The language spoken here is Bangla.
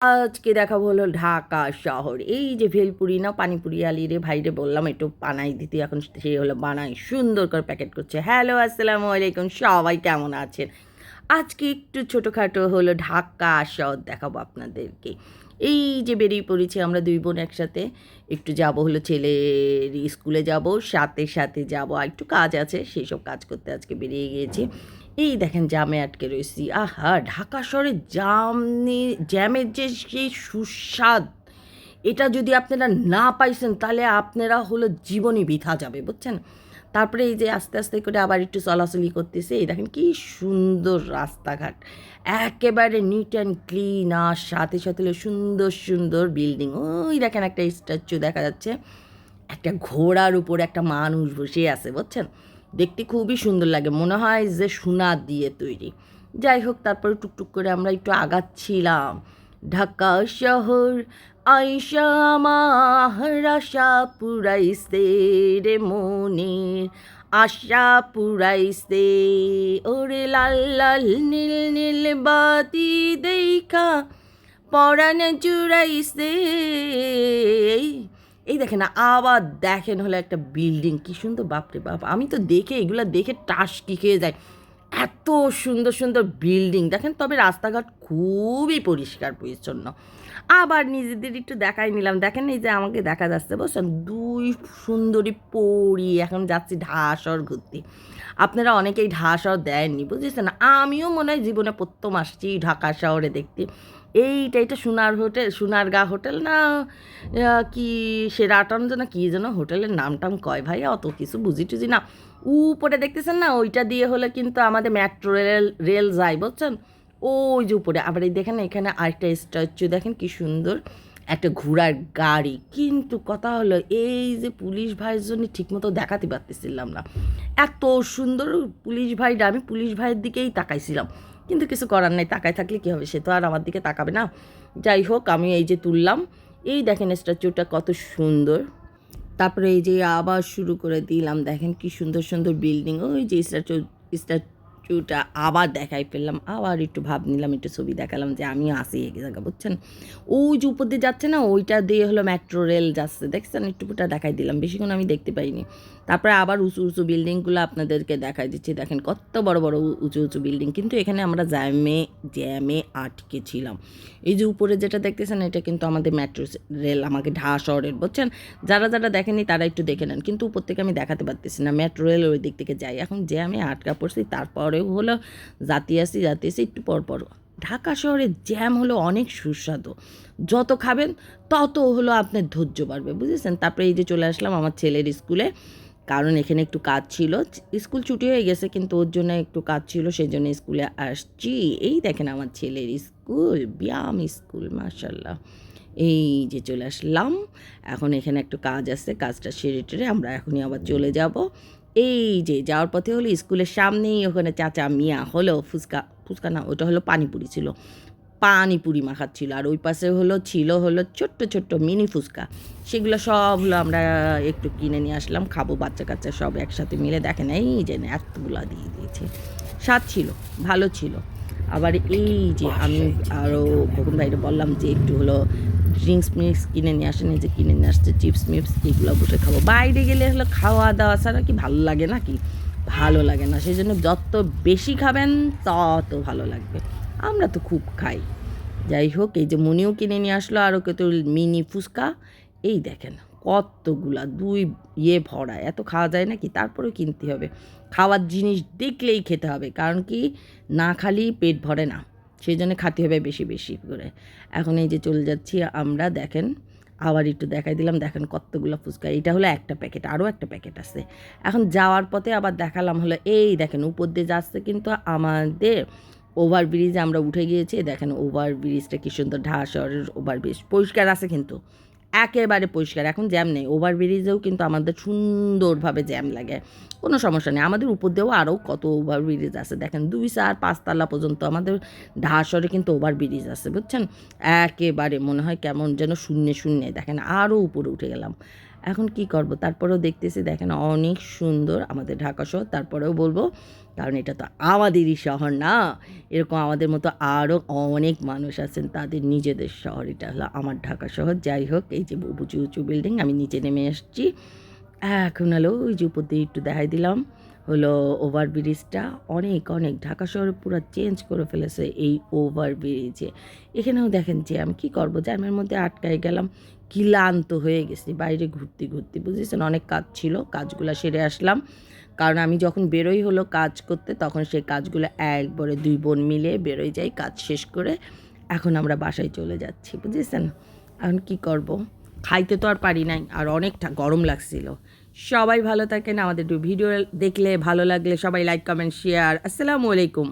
আজকে দেখাবো হলো ঢাকা শহর। এই যে ভেলপুরি না, পানিপুরি আলি রে, ভাইরে বললাম একটু বানাই দিতে, এখন সে হলো বানাই সুন্দর করে প্যাকেট করছে। হ্যালো, আসসালামু আলাইকুম, সবাই কেমন আছেন? আজকে একটু ছোটোখাটো হলো ঢাকা শহর দেখাবো আপনাদেরকে। এই যে বেরিয়ে পড়েছি আমরা দুই বোন একসাথে, একটু যাব হলো ছেলের স্কুলে যাব, সাথে সাথে যাব, আর একটু কাজ আছে সেই সব কাজ করতে আজকে বেরিয়ে গিয়েছি। এই দেখেন জ্যামে আটকে রয়েছি। আহা, ঢাকা শহরে জামনি জ্যামের যে সেই সুস্বাদ, এটা যদি আপনারা না পাইছেন, তাহলে আপনারা হলো জীবনই বৃথা যাবে, বুঝছেন? তারপরে এই যে আস্তে আস্তে করে আবার একটু চলাচলি করতেছে, এই দেখেন কি সুন্দর রাস্তাঘাট। একেবারে নিট অ্যান্ড ক্লিন আর সাথে সাথে সুন্দর সুন্দর বিল্ডিং ওই দেখেন একটা স্ট্যাচু দেখা যাচ্ছে, একটা ঘোড়ার উপর একটা মানুষ বসে আছে, বুঝছেন? দেখতে খুবই সুন্দর লাগে, মনে হয় যে সোনা দিয়ে তৈরি। যাই হোক, তারপরে টুকটুক করে আমরা একটু আগাচ্ছিলাম। ঢাকা শহর আইসা আশা পুরাইছে রে মনের আশা পুরাইছে। ওরে লাল লাল, নীল নীল বাতি দেখা পরাণ জুড়াইছে এই দেখেন আবার দেখেন হলো একটা বিল্ডিং কি সুন্দর, বাপরে বাপ। আমি তো দেখে এগুলো দেখে টাসকি খেয়ে যাই। এত সুন্দর সুন্দর বিল্ডিং দেখেন, তবে রাস্তাঘাট খুবই পরিষ্কার, পরিচ্ছন্ন। আবার নিজেদের একটু দেখাই নিলাম। দেখেন, এই যে আমাকে দেখা যাচ্ছে বলছেন দুই সুন্দরী পড়ি এখন যাচ্ছি ঢাসর ঘুরতে। আপনারা অনেকেই ঢাসর দেননি, বুঝেছেন? আমিও মনে হয় জীবনে প্রথম আসছি ঢাকা শহরে দেখতে। এইটা এটা সোনার হোটেল সোনার গা হোটেল না কি সেরাটন যেন, কি যেন হোটেলের নাম টাম কয় ভাই অত কিছু বুঝি টুঝি না। উপরে দেখতেছেন না, ওইটা দিয়ে হলে কিন্তু আমাদের মেট্রো রেল রেল যায়, বুঝছেন? ওই যে উপরে, আবার এই দেখেন এখানে আরেকটা স্ট্যাচু, দেখেন কি সুন্দর, একটা ঘোড়ার গাড়ি। কিন্তু কথা হলো, এই যে পুলিশ ভাইয়ের জন্য ঠিকমতো দেখাতে পারতেছিলাম না। এত সুন্দর পুলিশ ভাইটা, আমি পুলিশ ভাইয়ের দিকেই তাকাইছিলাম। কিন্তু কিছু করার নাই, তাকায় থাকলে কী হবে? সে তো আর আমার দিকে তাকাবে না। যাই হোক, আমি এই যে তুললাম, এই দেখেন স্ট্যাচুটা কত সুন্দর। তারপরে এই যে আবার শুরু করে দিলাম, দেখেন কি সুন্দর সুন্দর বিল্ডিং ওই যে স্ট্যাচু স্ট্যাচুটা আবার দেখাই ফেললাম, আবার একটু ভাব নিলাম, একটু ছবি দেখালাম যে আমিও আসি এক জায়গা বুঝছেন? ওই যে উপর দিয়ে যাচ্ছে না, ওইটা দিয়ে হলো মেট্রো রেল যাচ্ছে, দেখছেন? একটু পুটা দেখাই দিলাম, বেশিক্ষণ আমি দেখতে পাইনি। তারপরে আবার উঁচু উঁচু বিল্ডিংগুলো আপনাদেরকে দেখাই দিচ্ছি, দেখেন কত বড় বড় উঁচু উঁচু বিল্ডিং কিন্তু এখানে আমরা জ্যামে জ্যামে আটকে ছিলাম। এই যে উপরে যেটা দেখতেছেন, এটা কিন্তু আমাদের মেট্রো রেল আমাকে ঢা শহরের, বুঝছেন? যারা যারা দেখেনি তারা একটু দেখে নেন, কিন্তু উপর থেকে আমি দেখাতে পারতেছি না মেট্রো রেল ওই দিক থেকে যাই, এখন জ্যামে আটকা পড়ছি তারপরেও হলো জাতি আসি জাতি আসি, একটু পর পর। ঢাকা শহরের জ্যাম হলো অনেক সুস্বাদু। যত খাবেন, তত হলো আপনার ধৈর্য বাড়বে, বুঝেছেন? তারপরে এই যে চলে আসলাম আমার ছেলের স্কুলে। কারণ এখানে একটু কাজ ছিল। স্কুল ছুটি হয়ে গেছে, কিন্তু ওর জন্য একটু কাজ ছিল সেই জন্য স্কুলে আসছি। এই দেখেন আমার ছেলের স্কুল, ব্যায়াম স্কুল মার্শাল্লাহ এই যে চলে আসলাম। এখন এখানে একটু কাজ আছে, কাজটা সেরে টেরে আমরা এখনই আবার চলে যাব। এই যে যাওয়ার পথে হলো স্কুলের সামনেই ওখানে চাচা মিয়া হলো ফুচকা ফুচকা না, ওটা হলো পানিপুরি ছিল। পানিপুরি মাখাচ্ছিল। আর ওই পাশে হলো ছিল হলো ছোট্ট ছোট্ট মিনি ফুচকা। সেগুলো সব হলো আমরা একটু কিনে নিয়ে আসলাম, খাব, বাচ্চা কাচ্চা সব একসাথে মিলে। দেখেন এই যে এতগুলো দিয়ে দিয়েছে। স্বাদ ছিল, ভালো ছিল। আবার এই যে আমি আরও খোকন ভাইরে বললাম যে একটু হলো ড্রিঙ্কস মিক্স কিনে নিয়ে আসেন যে কিনে নিয়ে আসছে চিপস মিপস এগুলো বসে খাব। বাইরে গেলে হলো খাওয়া দাওয়া ছাড়া কি ভালো লাগে না কি ভালো লাগে না সেই জন্য যত বেশি খাবেন তত ভালো লাগবে। আমরা তো খুব খাই। যাই হোক এই যে মনিও কিনে নিয়ে আসলো আরও কত মিনি ফুচকা। এই দেখেন। কতগুলা দুই ইয়ে ভরা, এত খাওয়া যায় নাকি? তারপরেও কিনতে হবে। খাওয়ার জিনিস দেখলেই খেতে হবে, কারণ কি? না খালি পেট ভরে না সেই জন্য খাতে হবে বেশি বেশি করে। এখন এই যে চলে যাচ্ছি, আমরা দেখেন, আবার একটু দেখাই দিলাম, দেখেন কতগুলো ফুচকা। এটা হলো একটা প্যাকেট, আরও একটা প্যাকেট আছে। এখন যাওয়ার পথে আবার দেখালাম হলো, এই দেখেন উপর দিয়ে যাচ্ছে কিন্তু আমাদের ওভার ব্রিজে আমরা উঠে গিয়েছি। দেখেন ওভার ব্রিজটা কি সুন্দর ঢা শহরের ওভার ব্রিজ পরিষ্কার আছে কিন্তু। একেবারে পরিষ্কার। এখন জ্যাম নেই। ওভার ব্রিজেও কিন্তু আমাদের সুন্দরভাবে জ্যাম লাগে। কোনো সমস্যা নেই। আমাদের উপর দিয়েও আরও কত ওভার ব্রিজ আছে। দেখেন, দুই চার পাঁচতলা পর্যন্ত আমাদের ঢাসরে কিন্তু ওভার ব্রিজ আছে, বুঝছেন? একেবারে মনে হয় কেমন যেন শূন্যে শূন্য। দেখেন আরও উপরে উঠে গেলাম। এখন কি করব? তারপরেও দেখতেছি দেখেন অনেক সুন্দর আমাদের ঢাকা শহর। তারপরেও বলব, কারণ এটা তো আমাদেরই শহর না? এরকম আমাদের মতো আরও অনেক মানুষ আছেন, তাদের নিজেদের শহর। এটা হলো আমার ঢাকা শহর। যাই হোক, এই যে উঁচু উঁচু বিল্ডিং, আমি নিচে নেমে এসেছি এখন হলো ওই যে উপর দিয়ে একটু দেখাই দিলাম। হলো ওভার ব্রিজটা অনেক অনেক। ঢাকা শহরে পুরো চেঞ্জ করে ফেলেছে এই ওভার ব্রিজে এখানেও দেখেন যে আমি কী করব? জ্যামের মধ্যে আটকায় গেলাম, ক্লান্ত হয়ে গেছি। বাইরে ঘুরতে ঘুরতে, বুঝেছেন? অনেক কাজ ছিল, কাজগুলো সেরে আসলাম। কারণ আমি যখন বেরোই হলো কাজ করতে, তখন সেই কাজগুলো একবারে দুই বোন মিলে বেরোয় যাই, কাজ শেষ করে এখন আমরা বাসায় চলে যাচ্ছি, বুঝেছেন? এখন কি করব? খাইতে তো আর পারি নাই, আর অনেকটা গরম লাগছিল। সবাই ভালো থাকেন। আমাদের ভিডিও দেখলে ভালো লাগলে সবাই লাইক কমেন্ট শেয়ার আসসালামু আলাইকুম।